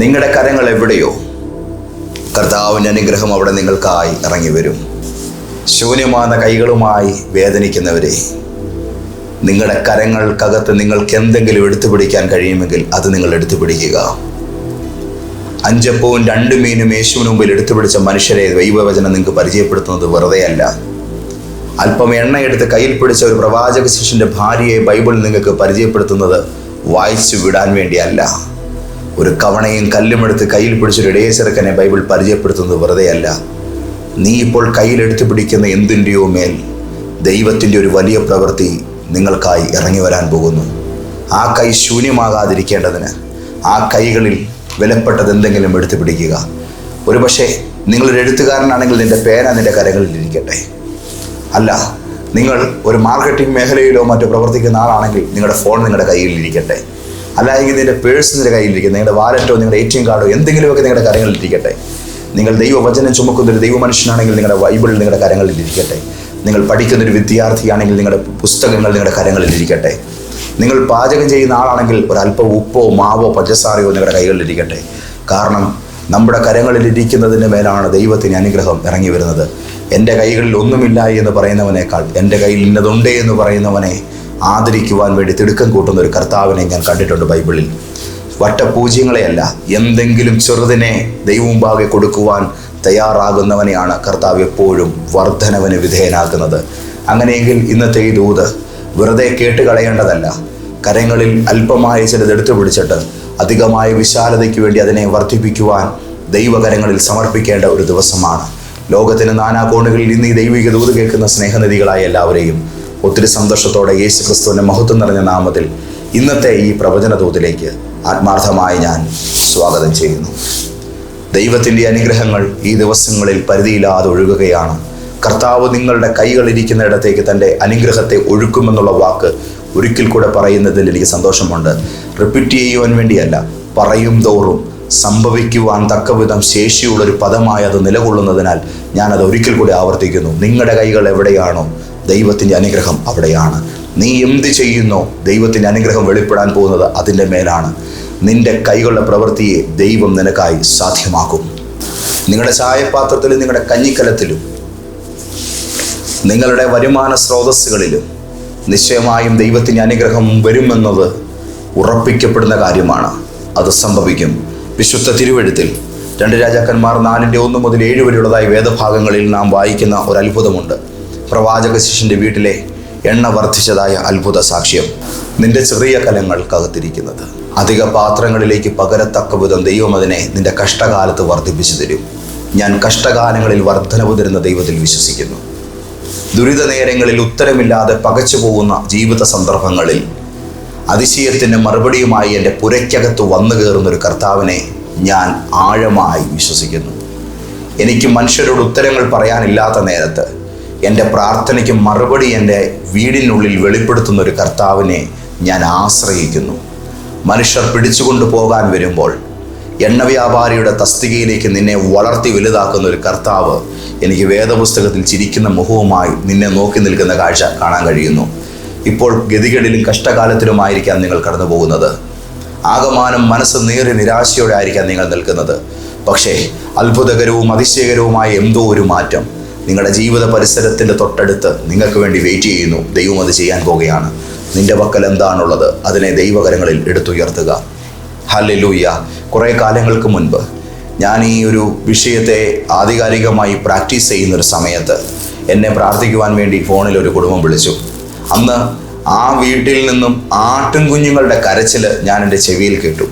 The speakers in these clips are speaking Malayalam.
നിങ്ങളുടെ കരങ്ങൾ എവിടെയോ? കർത്താവിന്റെ അനുഗ്രഹം അവിടെ നിങ്ങൾക്കായി ഇറങ്ങി വരും. ശൂന്യമാന കൈകളുമായി വേദനിക്കുന്നവരെ നിങ്ങളുടെ കരങ്ങൾക്കകത്ത് നിങ്ങൾക്ക് എന്തെങ്കിലും എടുത്തു പിടിക്കാൻ കഴിയുമെങ്കിൽ അത് നിങ്ങൾ എടുത്തു പിടിക്കുക അഞ്ചപ്പവും രണ്ട് മീനും യേശുവിന് മുമ്പിൽ എടുത്തു പിടിച്ച മനുഷ്യരെ ദൈവവചനം നിങ്ങൾക്ക് പരിചയപ്പെടുത്തുന്നത് വെറുതെയല്ല. അല്പം എണ്ണ എടുത്ത് കയ്യിൽ പിടിച്ച ഒരു പ്രവാചക ശിഷ്യന്റെ ഭാര്യയെ ബൈബിൾ നിങ്ങൾക്ക് പരിചയപ്പെടുത്തുന്നത് വായിച്ചു വിടാൻ വേണ്ടിയല്ല. ഒരു കവണയും കല്ലുമെടുത്ത് കയ്യിൽ പിടിച്ചൊരു ഇടയ ചെറുക്കനെ ബൈബിൾ പരിചയപ്പെടുത്തുന്നത് വെറുതെയല്ല. നീ ഇപ്പോൾ കയ്യിലെടുത്ത് പിടിക്കുന്ന എന്തിന്റെയോ മേൽ ദൈവത്തിന്റെ ഒരു വലിയ പ്രവൃത്തി നിങ്ങൾക്കായി ഇറങ്ങി വരാൻ പോകുന്നു. ആ കൈ ശൂന്യമാകാതിരിക്കേണ്ടതിന് ആ കൈകളിൽ വിലപ്പെട്ടത് എന്തെങ്കിലും എടുത്തു പിടിക്കുക. ഒരുപക്ഷെ നിങ്ങളൊരു എഴുത്തുകാരനാണെങ്കിൽ നിന്റെ പേന നിന്റെ കരങ്ങളിൽ ഇരിക്കട്ടെ. അല്ല നിങ്ങൾ ഒരു മാർക്കറ്റിംഗ് മേഖലയിലോ മറ്റോ പ്രവർത്തിക്കുന്ന ആളാണെങ്കിൽ നിങ്ങളുടെ ഫോൺ നിങ്ങളുടെ കയ്യിൽ ഇരിക്കട്ടെ. അല്ലെങ്കിൽ നിങ്ങളുടെ പേഴ്സ് നിങ്ങളുടെ കയ്യിലിരിക്കും. നിങ്ങളുടെ വാലറ്റോ നിങ്ങളുടെ എ ടി എം കാർഡോ എന്തെങ്കിലുമൊക്കെ നിങ്ങളുടെ കരങ്ങളിൽ ഇരിക്കട്ടെ നിങ്ങൾ ദൈവവചനം ചുമക്കുന്ന ഒരു ദൈവമനുഷ്യനാണെങ്കിൽ നിങ്ങളുടെ ബൈബിൾ നിങ്ങളുടെ കരങ്ങളിൽ ഇരിക്കട്ടെ നിങ്ങൾ പഠിക്കുന്ന ഒരു വിദ്യാർത്ഥിയാണെങ്കിൽ നിങ്ങളുടെ പുസ്തകങ്ങൾ നിങ്ങളുടെ കരങ്ങളിൽ ഇരിക്കട്ടെ നിങ്ങൾ പാചകം ചെയ്യുന്ന ആളാണെങ്കിൽ ഒരല്പം ഉപ്പോ മാവോ പഞ്ചസാരയോ നിങ്ങളുടെ കൈകളിൽ ഇരിക്കട്ടെ കാരണം നമ്മുടെ കരങ്ങളിൽ ഇരിക്കുന്നതിന് മേലാണ് ദൈവത്തിന് അനുഗ്രഹം ഇറങ്ങി വരുന്നത്. എന്റെ കൈകളിൽ ഒന്നുമില്ല എന്ന് പറയുന്നവനേക്കാൾ എന്റെ കയ്യിൽ ഇന്നതുണ്ട് എന്ന് പറയുന്നവനെ ആദരിക്കുവാൻ വേണ്ടി തിടുക്കം കൂട്ടുന്ന ഒരു കർത്താവിനെ ഞാൻ കണ്ടിട്ടുണ്ട് ബൈബിളിൽ. വട്ടപൂജ്യങ്ങളെയല്ല എന്തെങ്കിലും ചെറുതിനെ ദൈവമുമ്പാകെ കൊടുക്കുവാൻ തയ്യാറാകുന്നവനെയാണ് കർത്താവ് എപ്പോഴും വർധനവിന് വിധേയനാക്കുന്നത്. അങ്ങനെയെങ്കിൽ ഇന്നത്തെ ഈ ദൂത് വെറുതെ കേട്ട് കളയേണ്ടതല്ല കരങ്ങളിൽ അല്പമായ ചിലത് എടുത്തു പിടിച്ചിട്ട് അധികമായ വിശാലതയ്ക്ക് വേണ്ടി അതിനെ വർദ്ധിപ്പിക്കുവാൻ ദൈവകരങ്ങളിൽ സമർപ്പിക്കേണ്ട ഒരു ദിവസമാണ്. ലോകത്തിന് നാനാകോണുകളിൽ ഇന്ന് ഈ ദൈവിക ദൂത് കേൾക്കുന്ന സ്നേഹനിധികളായ എല്ലാവരെയും ഒത്തിരി സന്തോഷത്തോടെ യേശു ക്രിസ്തുവിന്റെ മഹത്വം നിറഞ്ഞ നാമത്തിൽ ഇന്നത്തെ ഈ പ്രവചന തോതിലേക്ക് ആത്മാർത്ഥമായി ഞാൻ സ്വാഗതം ചെയ്യുന്നു. ദൈവത്തിന്റെ അനുഗ്രഹങ്ങൾ ഈ ദിവസങ്ങളിൽ പരിധിയില്ലാതെ ഒഴുകുകയാണ്. കർത്താവ് നിങ്ങളുടെ കൈകളിരിക്കുന്നിടത്തേക്ക് തന്റെ അനുഗ്രഹത്തെ ഒഴുക്കുമെന്നുള്ള വാക്ക് ഒരിക്കൽ കൂടെ പറയുന്നതിൽ എനിക്ക് സന്തോഷമുണ്ട്. റിപ്പീറ്റ് ചെയ്യുവാൻ വേണ്ടിയല്ല പറയും തോറും സംഭവിക്കുവാൻ തക്കവിധം ശേഷിയുള്ളൊരു പദമായി അത് നിലകൊള്ളുന്നതിനാൽ ഞാനത് ഒരിക്കൽ കൂടി ആവർത്തിക്കുന്നു. നിങ്ങളുടെ കൈകൾ എവിടെയാണോ ദൈവത്തിന്റെ അനുഗ്രഹം അവിടെയാണ്. നീ എന്ത് ചെയ്യുന്നോ ദൈവത്തിന്റെ അനുഗ്രഹം വെളിപ്പെടാൻ പോകുന്നത് അതിന്റെ മേലാണ്. നിന്റെ കൈകളുടെ പ്രവൃത്തിയെ ദൈവം നിനക്കായി സാധ്യമാക്കും. നിങ്ങളുടെ ചായപാത്രത്തിലും നിങ്ങളുടെ കഞ്ഞിക്കലത്തിലും നിങ്ങളുടെ വരുമാന സ്രോതസ്സുകളിലും നിശ്ചയമായും ദൈവത്തിന്റെ അനുഗ്രഹം വരുമെന്നത് ഉറപ്പിക്കപ്പെടുന്ന കാര്യമാണ്. അത് സംഭവിക്കും. വിശുദ്ധ തിരുവഴുത്തിൽ രണ്ട് രാജാക്കന്മാർ നാലിന്റെ ഒന്ന് മുതൽ ഏഴ് വരെയുള്ളതായി വേദഭാഗങ്ങളിൽ നാം വായിക്കുന്ന ഒരു അത്ഭുതമുണ്ട് പ്രവാചക ശിഷ്യന്റെ വീട്ടിലെ എണ്ണ വർദ്ധിച്ചതായ അത്ഭുത സാക്ഷ്യം. നിന്റെ ചെറിയ കലങ്ങൾ കലങ്ങൾക്കകത്തിരിക്കുന്നത് അധിക പാത്രങ്ങളിലേക്ക് പകരത്തക്ക വിധം ദൈവം അതിനെ നിന്റെ കഷ്ടകാലത്ത് വർദ്ധിപ്പിച്ചു തരും. ഞാൻ കഷ്ടകാലങ്ങളിൽ വർധനവ് തരുന്ന ദൈവത്തിൽ വിശ്വസിക്കുന്നു. ദുരിത നേരങ്ങളിൽ ഉത്തരമില്ലാതെ പകച്ചു പോകുന്ന ജീവിത സന്ദർഭങ്ങളിൽ അതിശയത്തിന്റെ മറുപടിയുമായി എന്റെ പുരയ്ക്കകത്ത് വന്നു കയറുന്നൊരു കർത്താവിനെ ഞാൻ ആഴമായി വിശ്വസിക്കുന്നു. എനിക്ക് മനുഷ്യരോട് ഉത്തരങ്ങൾ പറയാനില്ലാത്ത നേരത്ത് എന്റെ പ്രാർത്ഥനയ്ക്ക് മറുപടി എന്റെ വീടിനുള്ളിൽ വെളിപ്പെടുത്തുന്ന ഒരു കർത്താവിനെ ഞാൻ ആശ്രയിക്കുന്നു. മനുഷ്യർ പിടിച്ചുകൊണ്ടു പോകാൻ വരുമ്പോൾ എണ്ണ വ്യാപാരിയുടെ തസ്തികയിലേക്ക് നിന്നെ വളർത്തി വലുതാക്കുന്ന ഒരു കർത്താവ് എനിക്ക് വേദപുസ്തകത്തിൽ ചിരിക്കുന്ന മുഖവുമായി നിന്നെ നോക്കി നിൽക്കുന്ന കാഴ്ച കാണാൻ കഴിയുന്നു. ഇപ്പോൾ ഗതികളിലും കഷ്ടകാലത്തിലുമായിരിക്കാം നിങ്ങൾ കടന്നു പോകുന്നത് ആകമാനം മനസ്സ് നേറി നിരാശയോടെ ആയിരിക്കാം നിങ്ങൾ നിൽക്കുന്നത്. പക്ഷേ അത്ഭുതകരവും അതിശയകരവുമായ എന്തോ ഒരു മാറ്റം. നിങ്ങളുടെ ജീവിത പരിസരത്തിന്റെ തൊട്ടടുത്ത് നിങ്ങൾക്ക് വേണ്ടി വെയിറ്റ് ചെയ്യുന്നു. ദൈവം അത് ചെയ്യാൻ പോവുകയാണ്. നിന്റെ പക്കൽ എന്താണുള്ളത് അതിനെ ദൈവകരങ്ങളിൽ എടുത്തുയർത്തുക. ഹല്ലേലൂയ കുറേ കാലങ്ങൾക്ക് മുൻപ് ഞാൻ ഈ ഒരു വിഷയത്തെ ആധികാരികമായി പ്രാക്ടീസ് ചെയ്യുന്ന ഒരു സമയത്ത് എന്നെ പ്രാർത്ഥിക്കുവാൻ വേണ്ടി ഫോണിൽ ഒരു കുടുംബം വിളിച്ചു. അന്ന് ആ വീട്ടിൽ നിന്നും ആട്ടും കുഞ്ഞുങ്ങളുടെ കരച്ചിൽ ഞാൻ എന്റെ ചെവിയിൽ കേട്ടു.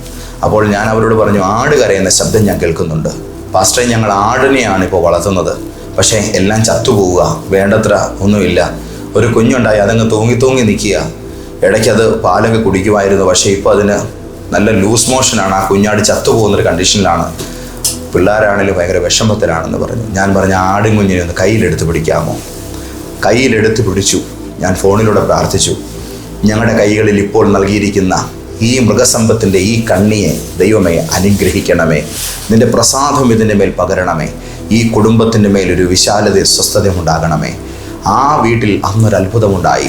അപ്പോൾ ഞാൻ അവരോട് പറഞ്ഞു ആട് കരയുന്ന ശബ്ദം ഞാൻ കേൾക്കുന്നുണ്ട്. പാസ്റ്ററെ ഞങ്ങൾ ആടിനെയാണ് ഇപ്പോൾ വളർത്തുന്നത്. പക്ഷേ എല്ലാം ചത്തുപോവുക. വേണ്ടത്ര ഒന്നുമില്ല. ഒരു കുഞ്ഞുണ്ടായി അതങ്ങ് തൂങ്ങി തൂങ്ങി നിൽക്കുക. ഇടയ്ക്കത് പാലൊക്കെ കുടിക്കുമായിരുന്നു. പക്ഷേ ഇപ്പോൾ അതിന് നല്ല ലൂസ് മോഷനാണ് ആ കുഞ്ഞാട് ചത്തുപോകുന്നൊരു കണ്ടീഷനിലാണ് പിള്ളേരാണെങ്കിലും ഭയങ്കര വിഷമത്തിലാണെന്ന് പറഞ്ഞു. ഞാൻ പറഞ്ഞ ആടും കുഞ്ഞിനെ ഒന്ന് കയ്യിലെടുത്ത് പിടിക്കാമോ? കയ്യിലെടുത്ത് പിടിച്ചു. ഞാൻ ഫോണിലൂടെ പ്രാർത്ഥിച്ചു. ഞങ്ങളുടെ കൈകളിൽ ഇപ്പോൾ നൽകിയിരിക്കുന്ന ഈ മൃഗസമ്പത്തിന്റെ ഈ കണ്ണിയെ ദൈവമേ അനുഗ്രഹിക്കണമേ. നിന്റെ പ്രസാദം ഇതിന്റെ മേൽ പകരണമേ. ഈ കുടുംബത്തിന്റെ മേലൊരു വിശാലത സ്വസ്ഥത ഉണ്ടാകണമേ. ആ വീട്ടിൽ അന്നൊരു അത്ഭുതമുണ്ടായി.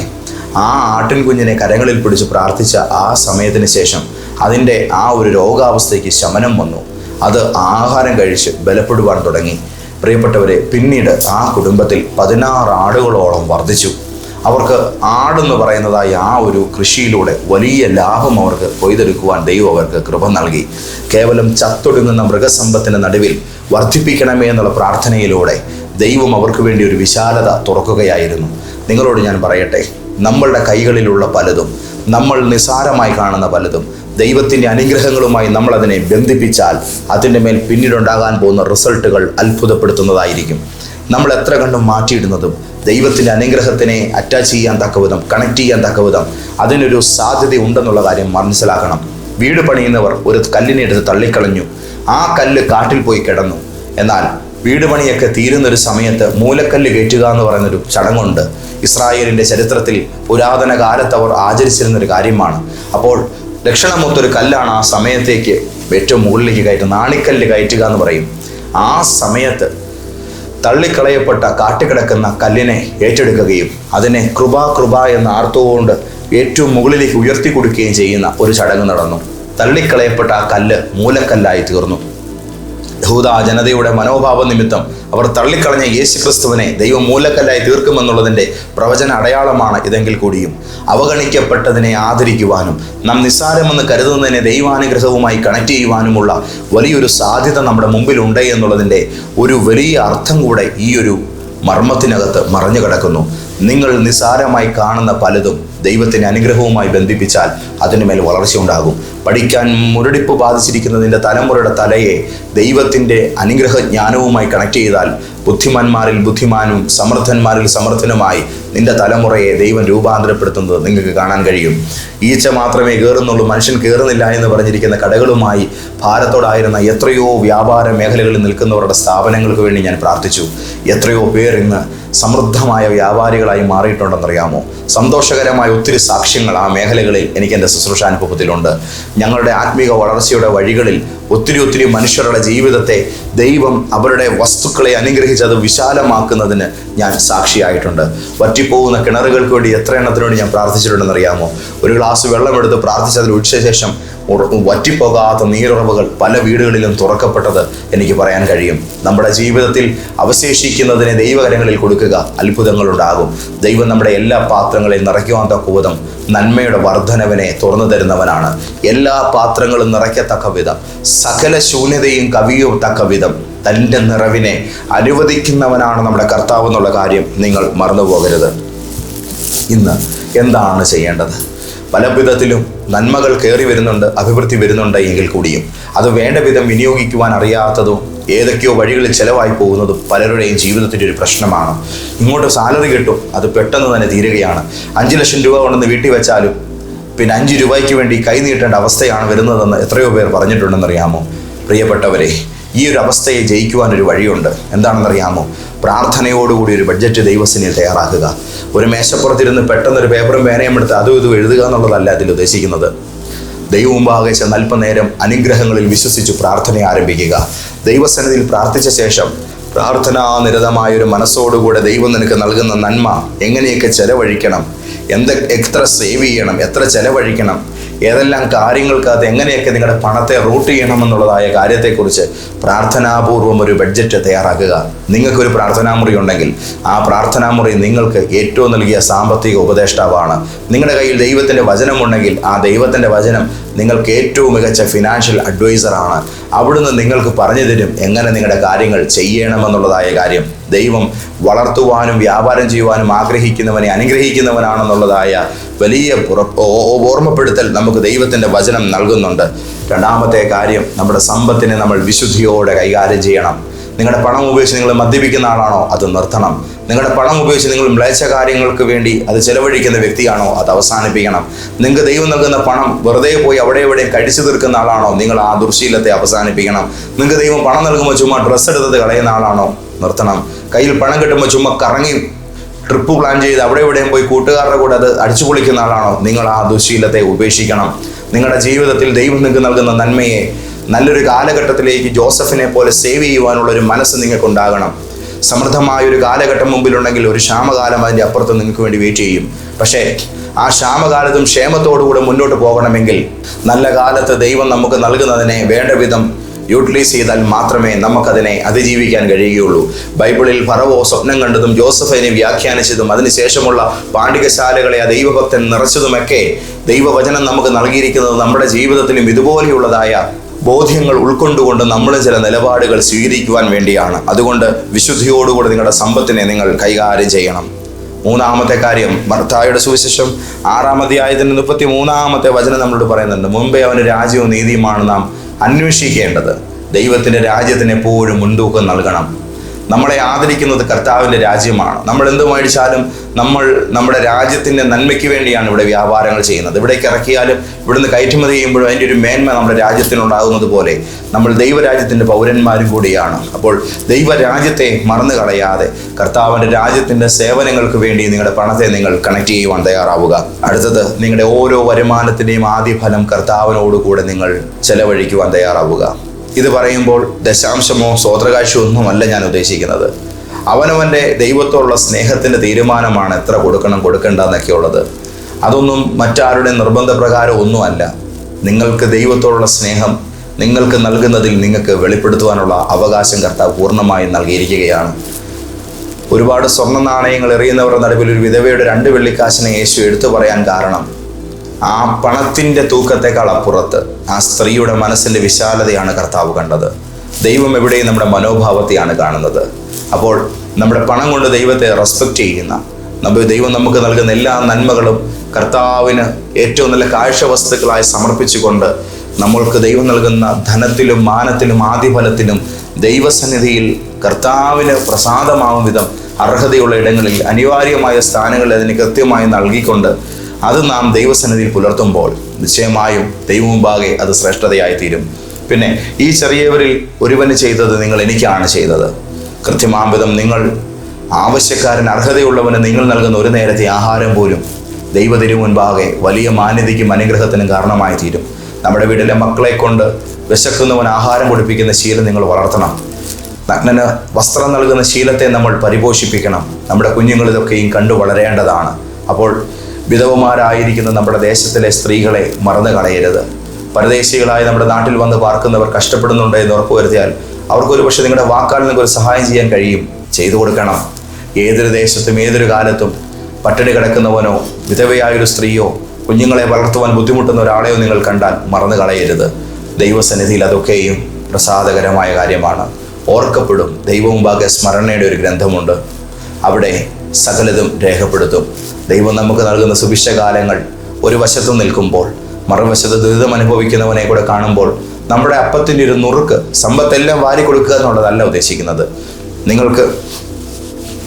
ആ ആട്ടിൻ കുഞ്ഞിനെ കരങ്ങളിൽ പിടിച്ച് പ്രാർത്ഥിച്ച ആ സമയത്തിന് ശേഷം അതിന്റെ ആ ഒരു രോഗാവസ്ഥയ്ക്ക് ശമനം വന്നു. അത് ആഹാരം കഴിച്ച് ബലപ്പെടുവാൻ തുടങ്ങി. പ്രിയപ്പെട്ടവരെ പിന്നീട് ആ കുടുംബത്തിൽ പതിനാറ് ആടുകളോളം വർദ്ധിച്ചു. അവർക്ക് ആടെന്ന് പറയുന്നതായി ആ ഒരു കൃഷിയിലൂടെ വലിയ ലാഭം അവർക്ക് കൊയ്തെടുക്കുവാൻ ദൈവം അവർക്ക് കൃപ നൽകി. കേവലം ചത്തൊടുങ്ങുന്ന മൃഗസമ്പത്തിന്റെ നടുവിൽ വർദ്ധിപ്പിക്കണമേ എന്നുള്ള പ്രാർത്ഥനയിലൂടെ ദൈവം അവർക്ക് വേണ്ടി ഒരു വിശാലത തുറക്കുകയായിരുന്നു. നിങ്ങളോട് ഞാൻ പറയട്ടെ നമ്മളുടെ കൈകളിലുള്ള പലതും നമ്മൾ നിസാരമായി കാണുന്ന പലതും ദൈവത്തിന്റെ അനുഗ്രഹങ്ങളുമായി നമ്മൾ അതിനെ ബന്ധിപ്പിച്ചാൽ അതിന്റെ മേൽ പിന്നീടുണ്ടാകാൻ പോകുന്ന റിസൾട്ടുകൾ അത്ഭുതപ്പെടുത്തുന്നതായിരിക്കും. നമ്മൾ എത്ര കണ്ടും മാറ്റിയിടുന്നതും ദൈവത്തിന്റെ അനുഗ്രഹത്തിനെ അറ്റാച്ച് ചെയ്യാൻ തക്കവിധം കണക്ട് ചെയ്യാൻ തക്കവിധം അതിനൊരു സാധ്യത ഉണ്ടെന്നുള്ള കാര്യം മനസ്സിലാക്കണം. വീട് പണിയുന്നവർ ഒരു കല്ലിനെ എടുത്ത് തള്ളിക്കളഞ്ഞു. ആ കല്ല് കാട്ടിൽ പോയി കിടന്നു. എന്നാൽ വീട് പണിയൊക്കെ തീരുന്നൊരു സമയത്ത് മൂലക്കല്ല് കയറ്റുക എന്ന് പറയുന്നൊരു ചടങ്ങുണ്ട്. ഇസ്രായേലിന്റെ ചരിത്രത്തിൽ പുരാതന കാലത്ത് അവർ ആചരിച്ചിരുന്നൊരു കാര്യമാണ്. അപ്പോൾ ലക്ഷണമൊത്തൊരു കല്ലാണ് ആ സമയത്തേക്ക് ഏറ്റവും മുകളിലേക്ക് കയറ്റുക നാണിക്കല്ല് കയറ്റുക എന്ന് പറയും. ആ സമയത്ത് തള്ളിക്കളയപ്പെട്ട കാട്ടിക്കിടക്കുന്ന കല്ലിനെ ഏറ്റെടുക്കുകയും അതിനെ കൃപ കൃപ എന്ന ആർത്തുകൊണ്ട് ഏറ്റവും മുകളിലേക്ക് ഉയർത്തി കൊടുക്കുകയും ചെയ്യുന്ന ഒരു ചടങ്ങ് നടന്നു. തള്ളിക്കളയപ്പെട്ട ആ കല്ല് മൂലക്കല്ലായി തീർന്നു. യഹൂദ ജനതയുടെ മനോഭാവ നിമിത്തം അവർ തള്ളിക്കളഞ്ഞ യേശു ക്രിസ്തുവിനെ ദൈവം മൂലക്കല്ലായി തീർക്കുമെന്നുള്ളതിന്റെ പ്രവചന അടയാളമാണ് ഇതെങ്കിൽ കൂടിയും. അവഗണിക്കപ്പെട്ടതിനെ ആദരിക്കുവാനും നാം നിസ്സാരമെന്ന് കരുതുന്നതിനെ ദൈവാനുഗ്രഹവുമായി കണക്ട് ചെയ്യുവാനുമുള്ള വലിയൊരു സാധ്യത നമ്മുടെ മുമ്പിലുണ്ട് എന്നുള്ളതിന്റെ ഒരു വലിയ അർത്ഥം കൂടെ ഈ ഒരു മർമ്മത്തിനകത്ത് മറഞ്ഞു കിടക്കുന്നു. നിങ്ങൾ നിസ്സാരമായി കാണുന്ന പലതും ദൈവത്തിന്റെ അനുഗ്രഹവുമായി ബന്ധിപ്പിച്ചാൽ അതിനുമേൽ വളർച്ച ഉണ്ടാകും പഠിക്കാൻ മുരടിപ്പ് ബാധിച്ചിരിക്കുന്നതിന്റെ തലമുറയുടെ തലയെ ദൈവത്തിന്റെ അനുഗ്രഹ ജ്ഞാനവുമായി കണക്ട് ചെയ്താൽ ബുദ്ധിമാന്മാരിൽ ബുദ്ധിമാനും സമർത്ഥന്മാരിൽ സമർത്ഥനുമായി നിന്റെ തലമുറയെ ദൈവം രൂപാന്തരപ്പെടുത്തുന്നത് നിങ്ങൾക്ക് കാണാൻ കഴിയും. ഈച്ച മാത്രമേ കയറുന്നുള്ളൂ മനുഷ്യൻ കയറുന്നില്ല എന്ന് പറഞ്ഞിരിക്കുന്ന കടകളുമായി ഭാരത്തോടായിരുന്ന എത്രയോ വ്യാപാര മേഖലകളിൽ നിൽക്കുന്നവരുടെ സ്ഥാപനങ്ങൾക്ക് വേണ്ടി ഞാൻ പ്രാർത്ഥിച്ചു. എത്രയോ പേർ ഇന്ന് സമൃദ്ധമായ വ്യാപാരികളായി മാറിയിട്ടുണ്ടെന്നറിയാമോ? സന്തോഷകരമായ ഒത്തിരി സാക്ഷ്യങ്ങൾ ആ മേഖലകളിൽ എനിക്ക് എന്റെ ശുശ്രൂഷാനുഭവത്തിലുണ്ട്. ഞങ്ങളുടെ ആത്മീക വളർച്ചയുടെ വഴികളിൽ ഒത്തിരി ഒത്തിരി മനുഷ്യരുടെ ജീവിതത്തെ ദൈവം അവരുടെ വസ്തുക്കളെ അനുഗ്രഹിച്ച് അത് വിശാലമാക്കുന്നതിന് ഞാൻ സാക്ഷിയായിട്ടുണ്ട്. വറ്റിപ്പോകുന്ന കിണറുകൾക്ക് വേണ്ടി എത്ര എണ്ണത്തിനോട് ഞാൻ പ്രാർത്ഥിച്ചിട്ടുണ്ടെന്ന് അറിയാമോ? ഒരു ഗ്ലാസ് വെള്ളമെടുത്ത് പ്രാർത്ഥിച്ചതിൽ ഉച്ച ശേഷം വറ്റിപ്പോകാത്ത നീരുറവുകൾ പല വീടുകളിലും തുറക്കപ്പെട്ടത് എനിക്ക് പറയാൻ കഴിയും. നമ്മുടെ ജീവിതത്തിൽ അവശേഷിക്കുന്നതിനെ ദൈവകരങ്ങളിൽ കൊടുക്കുക അത്ഭുതങ്ങൾ ഉണ്ടാകും ദൈവം നമ്മുടെ എല്ലാ പാത്രങ്ങളെയും നിറയ്ക്കുവാൻ തക്കവിധം നന്മയുടെ വർധനവിനെ തുറന്നു തരുന്നവനാണ്. എല്ലാ പാത്രങ്ങളും നിറയ്ക്കത്തക്ക വിധം സകല ശൂന്യതയും കവിയും തക്ക വിധം തന്റെ നിറവിനെ അനുവദിക്കുന്നവനാണ് നമ്മുടെ കർത്താവ് എന്നുള്ള കാര്യം നിങ്ങൾ മറന്നുപോകരുത്. ഇന്ന് എന്താണ് ചെയ്യേണ്ടത്? പല വിധത്തിലും നന്മകൾ കയറി വരുന്നുണ്ട് അഭിവൃദ്ധി വരുന്നുണ്ട് എങ്കിൽ കൂടിയും. അത് വേണ്ട വിധം വിനിയോഗിക്കുവാൻ അറിയാത്തതും ഏതൊക്കെയോ വഴികളിൽ ചിലവായി പോകുന്നതും പലരുടെയും ജീവിതത്തിന്റെ ഒരു പ്രശ്നമാണ്. ഇങ്ങോട്ട് സാലറി കിട്ടും അത് പെട്ടെന്ന് തന്നെ തീരുകയാണ്. അഞ്ച് ലക്ഷം രൂപ കൊണ്ടുവന്ന് വീട്ടിൽ വെച്ചാലും പിന്നെ അഞ്ച് രൂപയ്ക്ക് വേണ്ടി കൈ നീട്ടേണ്ട അവസ്ഥയാണ് വരുന്നതെന്ന് എത്രയോ പേർ പറഞ്ഞിട്ടുണ്ടെന്നറിയാമോ? പ്രിയപ്പെട്ടവരെ ഈ ഒരു അവസ്ഥയെ ജയിക്കുവാനൊരു വഴിയുണ്ട്. എന്താണെന്നറിയാമോ? പ്രാർത്ഥനയോടുകൂടി ഒരു ബഡ്ജറ്റ് ദൈവസിനെ തയ്യാറാക്കുക. ഒരു മേശപ്പുറത്തിരുന്ന് പെട്ടെന്ന് ഒരു പേപ്പറും പേനയും എടുത്ത് അതും ഇതും എഴുതുക എന്നുള്ളതല്ല അതിൽ ഉദ്ദേശിക്കുന്നത്. ദൈവമുമ്പാകെ ചെന്ന് അല്പനേരം അനുഗ്രഹങ്ങളിൽ വിശ്വസിച്ച് പ്രാർത്ഥന ആരംഭിക്കുക. ദൈവസന്നിധിയിൽ പ്രാർത്ഥിച്ച ശേഷം പ്രാർത്ഥനാനിരതമായ ഒരു മനസ്സോടുകൂടെ ദൈവം നിനക്ക് നൽകുന്ന നന്മ എങ്ങനെയൊക്കെ ചെലവഴിക്കണം? എന്ത് എത്ര സേവ് ചെയ്യണം? എത്ര ചെലവഴിക്കണം? ഏതെല്ലാം കാര്യങ്ങൾക്ക് അത് എങ്ങനെയൊക്കെ നിങ്ങളുടെ പണത്തെ റൂട്ട് ചെയ്യണമെന്നുള്ളതായ കാര്യത്തെക്കുറിച്ച് പ്രാർത്ഥനാപൂർവം ഒരു ബഡ്ജറ്റ് തയ്യാറാക്കുക. നിങ്ങൾക്കൊരു പ്രാർത്ഥനാമുറി ഉണ്ടെങ്കിൽ ആ പ്രാർത്ഥനാമുറി നിങ്ങൾക്ക് ഏറ്റവും നൽകിയ സാമ്പത്തിക ഉപദേഷ്ടാവാണ്. നിങ്ങളുടെ കയ്യിൽ ദൈവത്തിന്റെ വചനമുണ്ടെങ്കിൽ ആ ദൈവത്തിന്റെ വചനം നിങ്ങൾക്ക് ഏറ്റവും മികച്ച ഫിനാൻഷ്യൽ അഡ്വൈസറാണ് അവിടുന്ന് നിങ്ങൾക്ക് പറഞ്ഞു തരും എങ്ങനെ നിങ്ങളുടെ കാര്യങ്ങൾ ചെയ്യണമെന്നുള്ളതായ കാര്യം. ദൈവം വളർത്തുവാനും വ്യാപാരം ചെയ്യുവാനും ആഗ്രഹിക്കുന്നവനെ അനുഗ്രഹിക്കുന്നവനാണെന്നുള്ളതായ വലിയ ഓർമ്മപ്പെടുത്തൽ നമുക്ക് ദൈവത്തിന്റെ വചനം നൽകുന്നുണ്ട്. രണ്ടാമത്തെ കാര്യം നമ്മുടെ സമ്പത്തിനെ നമ്മൾ വിശുദ്ധിയോടെ കൈകാര്യം ചെയ്യണം. നിങ്ങളുടെ പണം ഉപയോഗിച്ച് നിങ്ങൾ മദ്യപിക്കുന്ന ആളാണോ? അത് നിർത്തണം. നിങ്ങളുടെ പണം ഉപയോഗിച്ച് നിങ്ങൾ മ്ലേച്ഛ കാര്യങ്ങൾക്ക് വേണ്ടി അത് ചെലവഴിക്കുന്ന വ്യക്തിയാണോ? അത് അവസാനിപ്പിക്കണം. നിങ്ങൾക്ക് ദൈവം നൽകുന്ന പണം വെറുതെ പോയി അവിടെ എവിടെയും കടിച്ചു തീർക്കുന്ന ആളാണോ? നിങ്ങൾ ആ ദുർശീലത്തെ അവസാനിപ്പിക്കണം. നിങ്ങൾക്ക് ദൈവം പണം നൽകുമ്പോൾ ചുമ്മാ ഡ്രസ്സ് എടുത്തത് കളയുന്ന ആളാണോ? നിർത്തണം. കയ്യിൽ പണം കിട്ടുമ്പോൾ ചുമ്മാ കറങ്ങി ട്രിപ്പ് പ്ലാൻ ചെയ്ത് അവിടെ എവിടെയും പോയി കൂട്ടുകാരുടെ കൂടെ അത് അടിച്ചു പൊളിക്കുന്ന ആളാണോ? നിങ്ങൾ ആ ദുശീലത്തെ ഉപേക്ഷിക്കണം. നിങ്ങളുടെ ജീവിതത്തിൽ ദൈവം നിങ്ങൾക്ക് നൽകുന്ന നന്മയെ നല്ലൊരു കാലഘട്ടത്തിലേക്ക് ജോസഫിനെ പോലെ സേവ് ചെയ്യുവാനുള്ള ഒരു മനസ്സ് നിങ്ങൾക്കുണ്ടാകണം. സമൃദ്ധമായ ഒരു കാലഘട്ടം മുമ്പിലുണ്ടെങ്കിൽ ഒരു ക്ഷാമകാലം അതിന്റെ അപ്പുറത്ത് നിങ്ങൾക്ക് വേണ്ടി വെയിറ്റ് ചെയ്യും. പക്ഷേ ആ ക്ഷാമകാലത്തും ക്ഷേമത്തോടുകൂടെ മുന്നോട്ട് പോകണമെങ്കിൽ നല്ല കാലത്ത് ദൈവം നമുക്ക് നൽകുന്നതിനെ വേണ്ട വിധം യൂട്ടിലൈസ് ചെയ്താൽ മാത്രമേ നമുക്കതിനെ അതിജീവിക്കാൻ കഴിയുകയുള്ളൂ. ബൈബിളിൽ ഫറവോ സ്വപ്നം കണ്ടതും ജോസഫിനെ വ്യാഖ്യാനിച്ചതും അതിനുശേഷമുള്ള പാണ്ഡികശാലകളെ ആ ദൈവഭക്തൻ നിറച്ചതുമൊക്കെ ദൈവവചനം നമുക്ക് നൽകിയിരിക്കുന്നത് നമ്മുടെ ജീവിതത്തിലും ഇതുപോലെയുള്ളതായ ബോധ്യങ്ങൾ ഉൾക്കൊണ്ടുകൊണ്ട് നമ്മൾ ചില നിലപാടുകൾ സ്വീകരിക്കുവാൻ വേണ്ടിയാണ്. അതുകൊണ്ട് വിശുദ്ധിയോടുകൂടി നിങ്ങളുടെ സമ്പത്തിനെ നിങ്ങൾ കൈകാര്യം ചെയ്യണം. മൂന്നാമത്തെ കാര്യം ഭർത്താവിയുടെ സുവിശേഷം ആറാം അധ്യായത്തിന് മുപ്പത്തി മൂന്നാമത്തെ വചനം നമ്മളോട് പറയുന്നുണ്ട്. മുമ്പേ അവന് രാജ്യവും നീതിയുമാണ് നാം അന്വേഷിക്കേണ്ടത്. ദൈവത്തിന്റെ രാജ്യത്തിന് എപ്പോഴും മുൻതൂക്കം നൽകണം. നമ്മളെ ആദരിക്കുന്നത് കർത്താവിന്റെ രാജ്യമാണ്. നമ്മൾ എന്ത് മേടിച്ചാലും നമ്മൾ നമ്മുടെ രാജ്യത്തിന്റെ നന്മയ്ക്ക് വേണ്ടിയാണ് ഇവിടെ വ്യാപാരങ്ങൾ ചെയ്യുന്നത്. ഇവിടേക്ക് ഇറക്കിയാലും ഇവിടുന്ന് കയറ്റുമതി ചെയ്യുമ്പോഴും അതിന്റെ ഒരു മേന്മ നമ്മുടെ രാജ്യത്തിനുണ്ടാകുന്നത് പോലെ നമ്മൾ ദൈവരാജ്യത്തിന്റെ പൗരന്മാരും കൂടിയാണ്. അപ്പോൾ ദൈവരാജ്യത്തെ മറന്നു കളയാതെ കർത്താവിന്റെ രാജ്യത്തിന്റെ സേവനങ്ങൾക്ക് വേണ്ടി നിങ്ങളുടെ പണത്തെ നിങ്ങൾ കണക്ട് ചെയ്യുവാൻ തയ്യാറാവുക. അടുത്തത് നിങ്ങളുടെ ഓരോ വരുമാനത്തിന്റെയും ആദ്യ ഫലം കർത്താവിനോടുകൂടെ നിങ്ങൾ ചെലവഴിക്കുവാൻ തയ്യാറാവുക. ഇത് പറയുമ്പോൾ ദശാംശമോ സ്വോത്രകാഴ്ചയോ ഒന്നുമല്ല ഞാൻ ഉദ്ദേശിക്കുന്നത്. അവനവന്റെ ദൈവത്തോടുള്ള സ്നേഹത്തിന്റെ തീരുമാനമാണ് എത്ര കൊടുക്കണം കൊടുക്കണ്ട എന്നൊക്കെ ഉള്ളത്. അതൊന്നും മറ്റാരുടെ നിർബന്ധപ്രകാരം ഒന്നുമല്ല. നിങ്ങൾക്ക് ദൈവത്തോടുള്ള സ്നേഹം നിങ്ങൾക്ക് നൽകുന്നതിൽ നിങ്ങൾക്ക് വെളിപ്പെടുത്തുവാനുള്ള അവകാശം കർത്താവ് പൂർണമായും നൽകിയിരിക്കുകയാണ്. ഒരുപാട് സ്വർണ നാണയങ്ങൾ എറിയുന്നവരുടെ നടുവിൽ ഒരു വിധവയുടെ രണ്ട് വെള്ളിക്കാശിനെ യേശു എടുത്തു പറയാൻ കാരണം ആ പണത്തിന്റെ തൂക്കത്തെക്കാൾ അപ്പുറത്ത് ആ സ്ത്രീയുടെ മനസ്സിന്റെ വിശാലതയാണ് കർത്താവ് കണ്ടത്. ദൈവം എവിടെയും നമ്മുടെ മനോഭാവത്തെയാണ് കാണുന്നത്. അപ്പോൾ നമ്മുടെ പണം കൊണ്ട് ദൈവത്തെ റെസ്പെക്റ്റ് ചെയ്യുന്ന നമ്മൾ ദൈവം നമുക്ക് നൽകുന്ന എല്ലാ നന്മകളും കർത്താവിന് ഏറ്റവും നല്ല കാഴ്ച വസ്തുക്കളായി സമർപ്പിച്ചുകൊണ്ട് നമ്മൾക്ക് ദൈവം നൽകുന്ന ധനത്തിലും മാനത്തിലും ആദിഫലത്തിലും ദൈവസന്നിധിയിൽ കർത്താവിന് പ്രസാദമാവും വിധം അർഹതയുള്ള ഇടങ്ങളിൽ അനിവാര്യമായ സ്ഥാനങ്ങളിൽ അതിന് കൃത്യമായി നൽകിക്കൊണ്ട് അത് നാം ദൈവസന്നിധിയിൽ പുലർത്തുമ്പോൾ നിശ്ചയമായും ദൈവമുമ്പാകെ അത് ശ്രേഷ്ഠതയായി തീരും പിന്നെ ഈ ചെറിയവരിൽ ഒരുവന് ചെയ്തത് നിങ്ങൾ എനിക്കാണ് ചെയ്തത്. കൃത്യമാംവിധം നിങ്ങൾ ആവശ്യക്കാരൻ അർഹതയുള്ളവന് നിങ്ങൾ നൽകുന്ന ഒരു നേരത്തെ ആഹാരം പോലും ദൈവത്തിനു മുൻപാകെ വലിയ മാന്യതയ്ക്കും അനുഗ്രഹത്തിനും കാരണമായി തീരും നമ്മുടെ വീട്ടിലെ മക്കളെ കൊണ്ട് വിശക്കുന്നവൻ ആഹാരം കൊടുപ്പിക്കുന്ന ശീലം നിങ്ങൾ വളർത്തണം. നഗ്നന് വസ്ത്രം നൽകുന്ന ശീലത്തെ നമ്മൾ പരിപോഷിപ്പിക്കണം. നമ്മുടെ കുഞ്ഞുങ്ങൾ ഇതൊക്കെയും കണ്ടു വളരേണ്ടതാണ്. അപ്പോൾ വിധവമാരായിരിക്കുന്ന നമ്മുടെ ദേശത്തിലെ സ്ത്രീകളെ മറന്നു കളയരുത് പരദേശികളായി നമ്മുടെ നാട്ടിൽ വന്ന് പാർക്കുന്നവർ കഷ്ടപ്പെടുന്നുണ്ട് എന്ന് ഉറപ്പുവരുത്തിയാൽ അവർക്കൊരു പക്ഷേ നിങ്ങളുടെ വാക്കാൽ നിങ്ങൾക്ക് ഒരു സഹായം ചെയ്യാൻ കഴിയും. ചെയ്തു കൊടുക്കണം. ഏതൊരു ദേശത്തും ഏതൊരു കാലത്തും പട്ടിണി കിടക്കുന്നവനോ വിധവയായൊരു സ്ത്രീയോ കുഞ്ഞുങ്ങളെ വളർത്തുവാൻ ബുദ്ധിമുട്ടുന്ന ഒരാളെയോ നിങ്ങൾ കണ്ടാൽ മറന്നു കളയരുത് ദൈവസന്നിധിയിൽ അതൊക്കെയും പ്രസാദകരമായ കാര്യമാണ്. ഓർക്കപ്പെടും. ദൈവമുമ്പാകെ സ്മരണയുടെ ഒരു ഗ്രന്ഥമുണ്ട്. അവിടെ സകലതും രേഖപ്പെടുത്തും. ദൈവം നമുക്ക് നൽകുന്ന സുഭിക്ഷകാലങ്ങൾ ഒരു വശത്ത് നിൽക്കുമ്പോൾ മറുവശത്ത് ദുരിതം അനുഭവിക്കുന്നവനെ കൂടെ കാണുമ്പോൾ നമ്മുടെ അപ്പത്തിന്റെ ഒരു നുറുക്ക് സമ്പത്തെല്ലാം വാരി കൊടുക്കുക എന്നുള്ളതല്ല ഉദ്ദേശിക്കുന്നത്. നിങ്ങൾക്ക്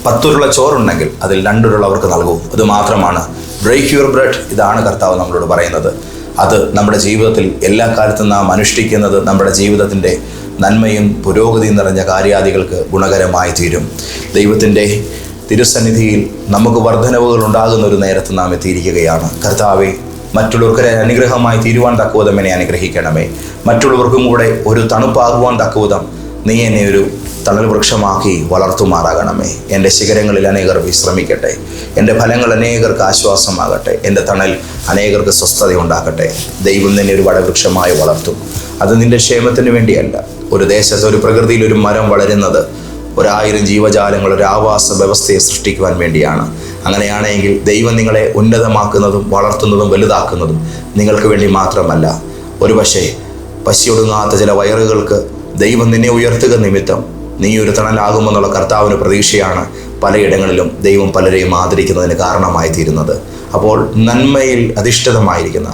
പത്തുരുള്ള ചോറുണ്ടെങ്കിൽ അതിൽ രണ്ടുരുള്ള നൽകും നൽകൂ. അത് മാത്രമാണ്. ബ്രേക്ക് യുവർ ബ്രെഡ് ഇതാണ് കർത്താവ് നമ്മളോട് പറയുന്നത്. അത് നമ്മുടെ ജീവിതത്തിൽ എല്ലാ കാലത്തും നാം അനുഷ്ഠിക്കുന്നത് നമ്മുടെ ജീവിതത്തിന്റെ നന്മയും പുരോഗതിയും നിറഞ്ഞ കാര്യാദികൾക്ക് ഗുണകരമായി തീരും. ദൈവത്തിന്റെ തിരുസന്നിധിയിൽ നമുക്ക് വർധനവുകൾ ഉണ്ടാകുന്ന ഒരു നേരത്ത് നാം എത്തിയിരിക്കുകയാണ്. കർത്താവെ മറ്റുള്ളവർക്ക് അനുഗ്രഹമായി തീരുവാൻ തക്കവിധം എന്നെ അനുഗ്രഹിക്കണമേ. മറ്റുള്ളവർക്കും കൂടെ ഒരു തണുപ്പാകുവാൻ തക്കവിധം നീ എന്നെ ഒരു തണൽ വൃക്ഷമാക്കി വളർത്തുമാറാകണമേ. എന്റെ ശിഖരങ്ങളിൽ അനേകർ വിശ്രമിക്കട്ടെ. എന്റെ ഫലങ്ങൾ അനേകർക്ക് ആശ്വാസമാകട്ടെ. എന്റെ തണൽ അനേകർക്ക് സ്വസ്ഥത ഉണ്ടാക്കട്ടെ ദൈവം നിന്നെ ഒരു വടവൃക്ഷമായി വളർത്തും. അത് നിന്റെ ക്ഷേമത്തിന് വേണ്ടിയല്ല. ഒരു ദേശത്ത് ഒരു പ്രകൃതിയിൽ ഒരു മരം വളരുന്നത് ഒരായിരം ജീവജാലങ്ങൾ ഒരു ആവാസ വ്യവസ്ഥയെ സൃഷ്ടിക്കുവാൻ വേണ്ടിയാണ്. അങ്ങനെയാണെങ്കിൽ ദൈവം നിങ്ങളെ ഉന്നതമാക്കുന്നതും വളർത്തുന്നതും വലുതാക്കുന്നതും നിങ്ങൾക്ക് വേണ്ടി മാത്രമല്ല. ഒരുപക്ഷെ പശിയൊടുങ്ങാത്ത ചില വയറുകൾക്ക് ദൈവം നിന്നെ ഉയർത്തുക നിമിത്തം നീ ഒരു തണലാകുമെന്നുള്ള കർത്താവിന് പ്രതീക്ഷയാണ് പലയിടങ്ങളിലും ദൈവം പലരെയും ആദരിക്കുന്നതിന് കാരണമായി തീരുന്നത് അപ്പോൾ നന്മയിൽ അധിഷ്ഠിതമായിരിക്കുന്ന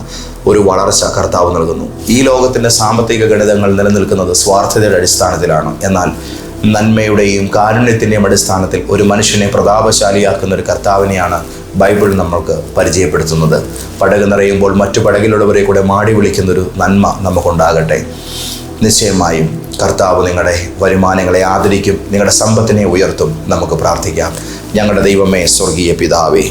ഒരു വളർച്ച കർത്താവ് നൽകുന്നു. ഈ ലോകത്തിന്റെ സാമ്പത്തിക ഗണിതങ്ങൾ നിലനിൽക്കുന്നത് സ്വാർത്ഥതയുടെ അടിസ്ഥാനത്തിലാണ്. എന്നാൽ നന്മയുടെയും കാരുണ്യത്തിന്റെയും അടിസ്ഥാനത്തിൽ ഒരു മനുഷ്യനെ പ്രതാപശാലിയാക്കുന്ന ഒരു കർത്താവിനെയാണ് ബൈബിൾ നമ്മൾക്ക് പരിചയപ്പെടുത്തുന്നത്. പടക് നിറയുമ്പോൾ മറ്റു പടകിലുള്ളവരെ കൂടെ മാടി വിളിക്കുന്നൊരു നന്മ നമുക്കുണ്ടാകട്ടെ. നിശ്ചയമായും കർത്താവ് നിങ്ങളുടെ വരുമാനങ്ങളെ ആദരിക്കും നിങ്ങളുടെ സമ്പത്തിനെ ഉയർത്തും നമുക്ക് പ്രാർത്ഥിക്കാം. ഞങ്ങളുടെ ദൈവമേ സ്വർഗീയ പിതാവേ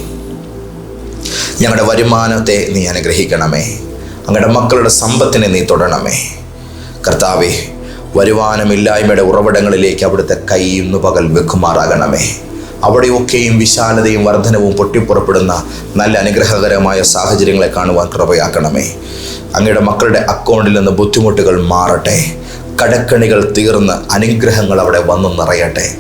ഞങ്ങളുടെ വരുമാനത്തെ നീ അനുഗ്രഹിക്കണമേ. അങ്ങയുടെ മക്കളുടെ സമ്പത്തിനെ നീ തൊടണമേ. കർത്താവെ വരുമാനമില്ലായ്മയുടെ ഉറവിടങ്ങളിലേക്ക് അവിടുത്തെ കൈ ഇന്നു പകൽ വെക്കുമാറാകണമേ. അവിടെയൊക്കെയും വിശാലതയും വർധനവും പൊട്ടിപ്പുറപ്പെടുന്ന നല്ല അനുഗ്രഹകരമായ സാഹചര്യങ്ങളെ കാണുവാൻ കൃപയാക്കണമേ. അങ്ങയുടെ മക്കളുടെ അക്കൗണ്ടിൽ നിന്ന് ബുദ്ധിമുട്ടുകൾ മാറട്ടെ. കടക്കണികൾ തീർന്ന് അനുഗ്രഹങ്ങൾ അവിടെ വന്നു നിറയട്ടെ.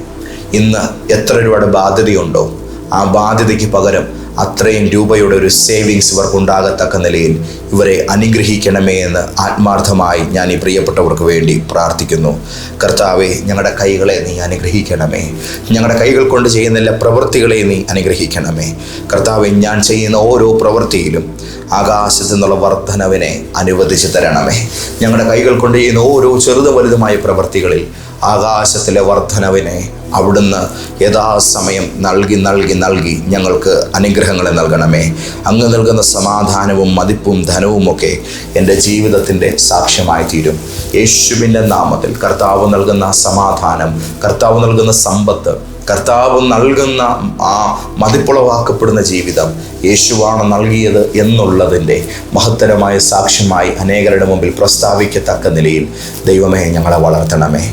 ഇന്ന് എത്ര രൂപയുടെ ബാധ്യതയുണ്ടോ? ആ ബാധ്യതയ്ക്ക് പകരം അത്രയും രൂപയുടെ ഒരു സേവിങ്സ് ഇവർക്ക് ഉണ്ടാകത്തക്ക നിലയിൽ ഇവരെ അനുഗ്രഹിക്കണമേ എന്ന് ആത്മാർത്ഥമായി ഞാൻ ഈ പ്രിയപ്പെട്ടവർക്ക് വേണ്ടി പ്രാർത്ഥിക്കുന്നു. കർത്താവെ ഞങ്ങളുടെ കൈകളെ നീ അനുഗ്രഹിക്കണമേ. ഞങ്ങളുടെ കൈകൾ കൊണ്ട് ചെയ്യുന്ന എല്ലാ പ്രവൃത്തികളെ നീ അനുഗ്രഹിക്കണമേ. കർത്താവെ ഞാൻ ചെയ്യുന്ന ഓരോ പ്രവൃത്തിയിലും ആകാശത്തു നിന്നുള്ള വർധനവിനെ അനുവദിച്ചു തരണമേ. ഞങ്ങളുടെ കൈകൾ കൊണ്ട് ചെയ്യുന്ന ഓരോ ചെറുതും വലുതുമായ പ്രവൃത്തികളിൽ ആകാശത്തിലെ വർധനവിനെ അവിടുന്ന് യഥാസമയം നൽകി നൽകി നൽകി ഞങ്ങൾക്ക് അനുഗ്രഹങ്ങളെ നൽകണമേ. അങ്ങ് നൽകുന്ന സമാധാനവും മതിപ്പും ധനവും ഒക്കെ എന്റെ ജീവിതത്തിന്റെ സാക്ഷ്യമായി തീരും. യേശുവിന്റെ നാമത്തിൽ കർത്താവ് നൽകുന്ന സമാധാനം കർത്താവ് നൽകുന്ന സമ്പത്ത് കർത്താവ് നൽകുന്ന ആ മതിപ്പുളവാക്കപ്പെടുന്ന ജീവിതം യേശുവാണ് നൽകിയത് എന്നുള്ളതിന്റെ മഹത്തരമായ സാക്ഷ്യമായി അനേകരുടെ മുമ്പിൽ പ്രസ്താവിക്കത്തക്ക നിലയിൽ ദൈവമേ ഞങ്ങളെ വളർത്തണമേ.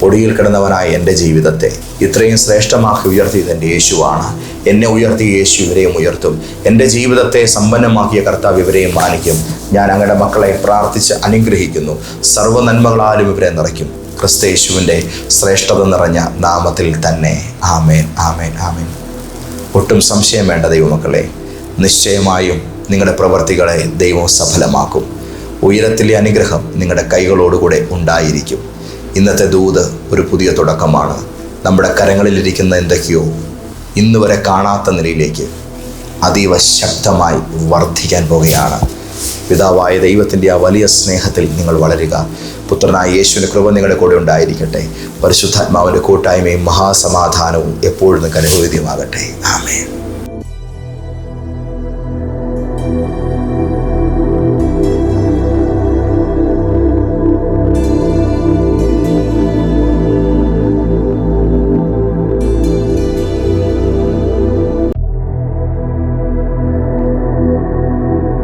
പൊടിയിൽ കിടന്നവനായ എന്റെ ജീവിതത്തെ ഇത്രയും ശ്രേഷ്ഠമാക്കി ഉയർത്തിയത് എന്റെ യേശുവാണ്. എന്നെ ഉയർത്തിയ യേശു ഇവരെയും ഉയർത്തും. എന്റെ ജീവിതത്തെ സമ്പന്നമാക്കിയ കർത്താവ് ഇവരെയും മാനിക്കും. ഞാൻ അങ്ങയുടെ മക്കളെ പ്രാർത്ഥിച്ച് അനുഗ്രഹിക്കുന്നു. സർവ നന്മകളാലും ഇവരെ നിറയ്ക്കും. ക്രിസ്തയേശുവിന്റെ ശ്രേഷ്ഠത നിറഞ്ഞ നാമത്തിൽ തന്നെ. ആമേൻ ആമേൻ ആമേൻ. ഒട്ടും സംശയം വേണ്ട ദൈവമക്കളെ നിശ്ചയമായും നിങ്ങളുടെ പ്രവർത്തികളെ ദൈവം സഫലമാക്കും. ഉയരത്തിലെ അനുഗ്രഹം നിങ്ങളുടെ കൈകളോടുകൂടെ ഉണ്ടായിരിക്കും. ഇന്നത്തെ ദൂത് ഒരു പുതിയ തുടക്കമാണ്. നമ്മുടെ കരങ്ങളിലിരിക്കുന്ന എന്തൊക്കെയോ ഇന്ന് വരെ കാണാത്ത നിലയിലേക്ക് അതീവ ശക്തമായി വർദ്ധിക്കാൻ പോകുകയാണ് പിതാവായ ദൈവത്തിന്റെ ആ വലിയ സ്നേഹത്തിൽ നിങ്ങൾ വളരുക. പുത്രനായ യേശുവിന്റെ കൃപ നിങ്ങളുടെ കൂടെ ഉണ്ടായിരിക്കട്ടെ. പരിശുദ്ധാത്മാവിന്റെ കൂട്ടായ്മയും മഹാസമാധാനവും എപ്പോഴും നിങ്ങൾക്ക് അനുഭവേദ്യമാകട്ടെ ആമേൻ.